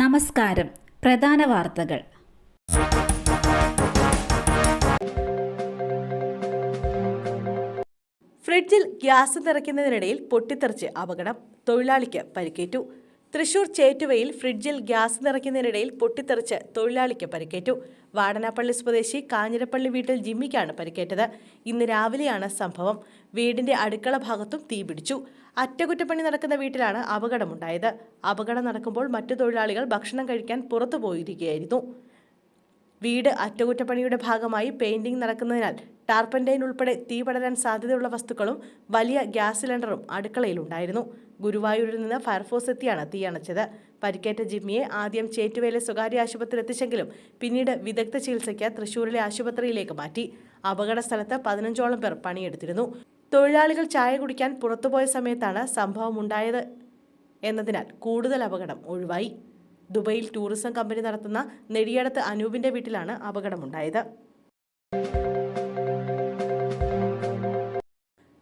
നമസ്കാരം. പ്രധാന വാർത്തകൾ. ഫ്രിഡ്ജിൽ ഗ്യാസ് നിറയ്ക്കുന്നതിനിടയിൽ പൊട്ടിത്തെറിച്ച് അപകടം. തൊഴിലാളിക്ക് പരിക്കേറ്റു. തൃശൂർ ചേറ്റുവയിൽ ഫ്രിഡ്ജിൽ ഗ്യാസ് നിറയ്ക്കുന്നതിനിടയിൽ പൊട്ടിത്തെറിച്ച് തൊഴിലാളിക്ക് പരിക്കേറ്റു. വാടനാപ്പള്ളി സ്വദേശി കാഞ്ഞിരപ്പള്ളി വീട്ടിൽ ജിമ്മിക്കാണ് പരിക്കേറ്റത്. ഇന്ന് രാവിലെയാണ് സംഭവം. വീടിന്റെ അടുക്കള ഭാഗത്തും തീ പിടിച്ചു. അറ്റകുറ്റപ്പണി നടക്കുന്ന വീട്ടിലാണ് അപകടമുണ്ടായത്. അപകടം നടക്കുമ്പോൾ മറ്റു തൊഴിലാളികൾ ഭക്ഷണം കഴിക്കാൻ പുറത്തു പോയിരിക്കുകയായിരുന്നു വീട് അറ്റകുറ്റപ്പണിയുടെ ഭാഗമായി പെയിന്റിംഗ് നടക്കുന്നതിനാൽ ടാർപ്പൻഡൈൻ ഉൾപ്പെടെ തീ പടരാൻ സാധ്യതയുള്ള വസ്തുക്കളും വലിയ ഗ്യാസ് സിലിണ്ടറും അടുക്കളയിലുണ്ടായിരുന്നു. ഗുരുവായൂരിൽ നിന്ന് ഫയർഫോഴ്സ് എത്തിയാണ് തീയണച്ചത് പരിക്കേറ്റ ജിമ്മിയെ ആദ്യം ചേറ്റുവേലെ സ്വകാര്യ ആശുപത്രി എത്തിച്ചെങ്കിലും പിന്നീട് വിദഗ്ധ ചികിത്സയ്ക്ക് തൃശൂരിലെ ആശുപത്രിയിലേക്ക് മാറ്റി. അപകട സ്ഥലത്ത് പതിനഞ്ചോളം പേർ പണിയെടുത്തിരുന്നു. തൊഴിലാളികൾ ചായ കുടിക്കാൻ പുറത്തുപോയ സമയത്താണ് സംഭവം ഉണ്ടായത് എന്നതിനാൽ കൂടുതൽ അപകടം ഒഴിവായി. ദുബൈയിൽ ടൂറിസം കമ്പനി നടത്തുന്ന നെടിയടത്ത് അനൂപിന്റെ വീട്ടിലാണ് അപകടമുണ്ടായത്.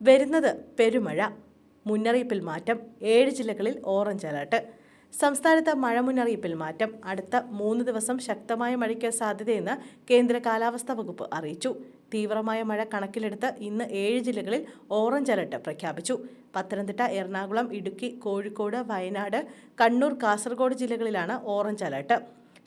വരുന്നത് പെരുമഴ മുന്നറിയിപ്പിൽ മാറ്റം ഏഴ് ജില്ലകളിൽ ഓറഞ്ച് അലർട്ട്. സംസ്ഥാനത്ത് മഴ മുന്നറിയിപ്പിൽ മാറ്റം അടുത്ത മൂന്ന് ദിവസം ശക്തമായ മഴയ്ക്ക് സാധ്യതയെന്ന് കേന്ദ്ര കാലാവസ്ഥാ വകുപ്പ് അറിയിച്ചു. തീവ്രമായ മഴ കണക്കിലെടുത്ത് ഇന്ന് ഏഴ് ജില്ലകളിൽ ഓറഞ്ച് അലർട്ട് പ്രഖ്യാപിച്ചു. പത്തനംതിട്ട എറണാകുളം ഇടുക്കി കോഴിക്കോട് വയനാട് കണ്ണൂർ കാസർഗോഡ് ജില്ലകളിലാണ് ഓറഞ്ച് അലർട്ട്.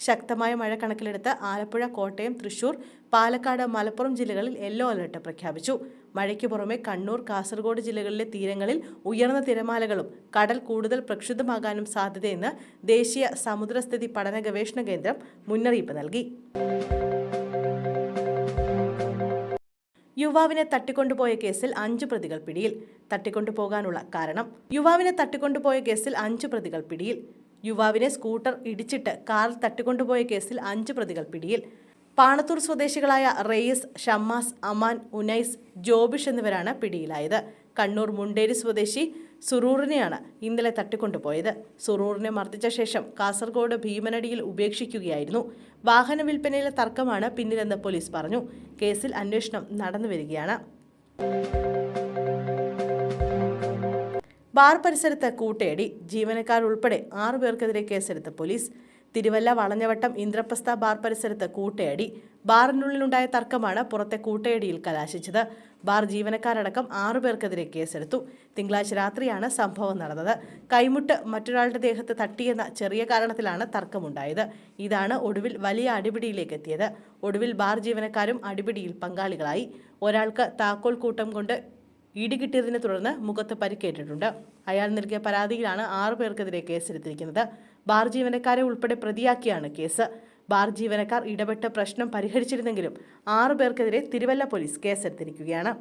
ശക്തമായ മഴ കണക്കിലെടുത്ത് ആലപ്പുഴ കോട്ടയം തൃശൂർ പാലക്കാട് മലപ്പുറം ജില്ലകളിൽ യെല്ലോ അലർട്ട് പ്രഖ്യാപിച്ചു. മഴയ്ക്ക് പുറമെ കണ്ണൂർ കാസർഗോഡ് ജില്ലകളിലെ തീരങ്ങളിൽ ഉയർന്ന തിരമാലകളും കടൽ കൂടുതൽ പ്രക്ഷുബ്ധമാകാനും സാധ്യതയെന്ന് ദേശീയ സമുദ്രസ്ഥിതി പഠന ഗവേഷണ കേന്ദ്രം മുന്നറിയിപ്പ് നൽകി. യുവാവിനെ തട്ടിക്കൊണ്ടുപോയ കേസിൽ അഞ്ച് പ്രതികൾ പിടിയിൽ. തട്ടിക്കൊണ്ടുപോകാനുള്ള കാരണം യുവാവിനെ തട്ടിക്കൊണ്ടുപോയ കേസിൽ അഞ്ച് പ്രതികൾ പിടിയിൽ. യുവാവിനെ സ്കൂട്ടർ ഇടിച്ചിട്ട് കാറിൽ തട്ടിക്കൊണ്ടുപോയ കേസിൽ അഞ്ച് പ്രതികൾ പിടിയിൽ. പാണത്തൂർ സ്വദേശികളായ റെയ്സ് ഷമ്മാസ് അമാൻ ഉനൈസ് ജോബിഷ് എന്നിവരാണ് പിടിയിലായത്. കണ്ണൂർ മുണ്ടേരി സ്വദേശി സുറൂറിനെയാണ് ഇന്നലെ തട്ടിക്കൊണ്ടുപോയത്. സുറൂറിനെ മർദ്ദിച്ച ശേഷം കാസർഗോഡ് ഭീമനടിയിൽ ഉപേക്ഷിക്കുകയായിരുന്നു. വാഹന വിൽപ്പനയിലെ തർക്കമാണ് പിന്നിലെന്ന് പോലീസ് പറഞ്ഞു. കേസിൽ അന്വേഷണം നടന്നുവരികയാണ് ബാർ പരിസരത്ത് കൂട്ടയടി ജീവനക്കാർ ഉൾപ്പെടെ ആറു പേർക്കെതിരെ കേസെടുത്ത പോലീസ്. തിരുവല്ല വളഞ്ഞവട്ടം ഇന്ദ്രപ്രസ്ഥ ബാർ പരിസരത്ത് കൂട്ടയടി ബാറിനുള്ളിലുണ്ടായ തർക്കമാണ് പുറത്തെ കൂട്ടയടിയിൽ കലാശിച്ചത്. ബാർ ജീവനക്കാരടക്കം ആറു പേർക്കെതിരെ കേസെടുത്തു. തിങ്കളാഴ്ച രാത്രിയാണ് സംഭവം നടന്നത്. കൈമുട്ട് മറ്റൊരാളുടെ ദേഹത്ത് തട്ടിയെന്ന ചെറിയ കാരണത്തിലാണ് തർക്കമുണ്ടായത്. ഇതാണ് ഒടുവിൽ വലിയ അടിപിടിയിലേക്ക് എത്തിയത് ഒടുവിൽ ബാർ ജീവനക്കാരും അടിപിടിയിൽ പങ്കാളികളായി. ഒരാൾക്ക് താക്കോൽ കൂട്ടം കൊണ്ട് ഇടികിട്ടിയതിനെ തുടർന്ന് മുഖത്ത് പരിക്കേറ്റിട്ടുണ്ട്. അയാൾ നൽകിയ പരാതിയിലാണ് ആറു പേർക്കെതിരെ കേസെടുത്തിരിക്കുന്നത്. ബാർ ജീവനക്കാരെ ഉൾപ്പെടെ പ്രതിയാക്കിയാണ് കേസ്. ബാർ ജീവനക്കാർ ഇടപെട്ട് പ്രശ്നം പരിഹരിച്ചിരുന്നെങ്കിലും ആറു പേർക്കെതിരെ തിരുവല്ല പോലീസ് കേസെടുത്തിരിക്കുകയാണ്.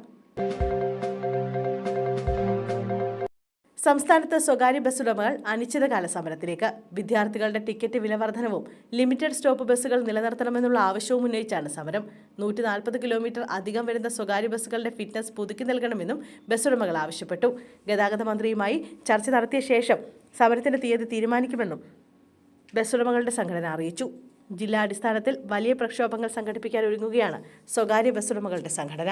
സംസ്ഥാനത്ത് സ്വകാര്യ ബസ് ഉടമകൾ അനിശ്ചിതകാല സമരത്തിലേക്ക്. വിദ്യാർത്ഥികളുടെ ടിക്കറ്റ് വില വർധനവും ലിമിറ്റഡ് സ്റ്റോപ്പ് ബസ്സുകൾ നിലനിർത്തണമെന്നുള്ള ആവശ്യവും ഉന്നയിച്ചാണ് സമരം. നൂറ്റി നാൽപ്പത് കിലോമീറ്റർ അധികം വരുന്ന സ്വകാര്യ ബസ്സുകളുടെ ഫിറ്റ്നസ് പുതുക്കി നൽകണമെന്നും ബസ് ഉടമകൾ ആവശ്യപ്പെട്ടു. ഗതാഗത മന്ത്രിയുമായി ചർച്ച നടത്തിയ ശേഷം സമരത്തിന്റെ തീയതി തീരുമാനിക്കുമെന്നും ബസ് ഉടമകളുടെ സംഘടന അറിയിച്ചു. ജില്ലാടിസ്ഥാനത്തിൽ വലിയ പ്രക്ഷോഭങ്ങൾ സംഘടിപ്പിക്കാൻ ഒരുങ്ങുകയാണ് സ്വകാര്യ ബസ് ഉടമകളുടെ സംഘടന.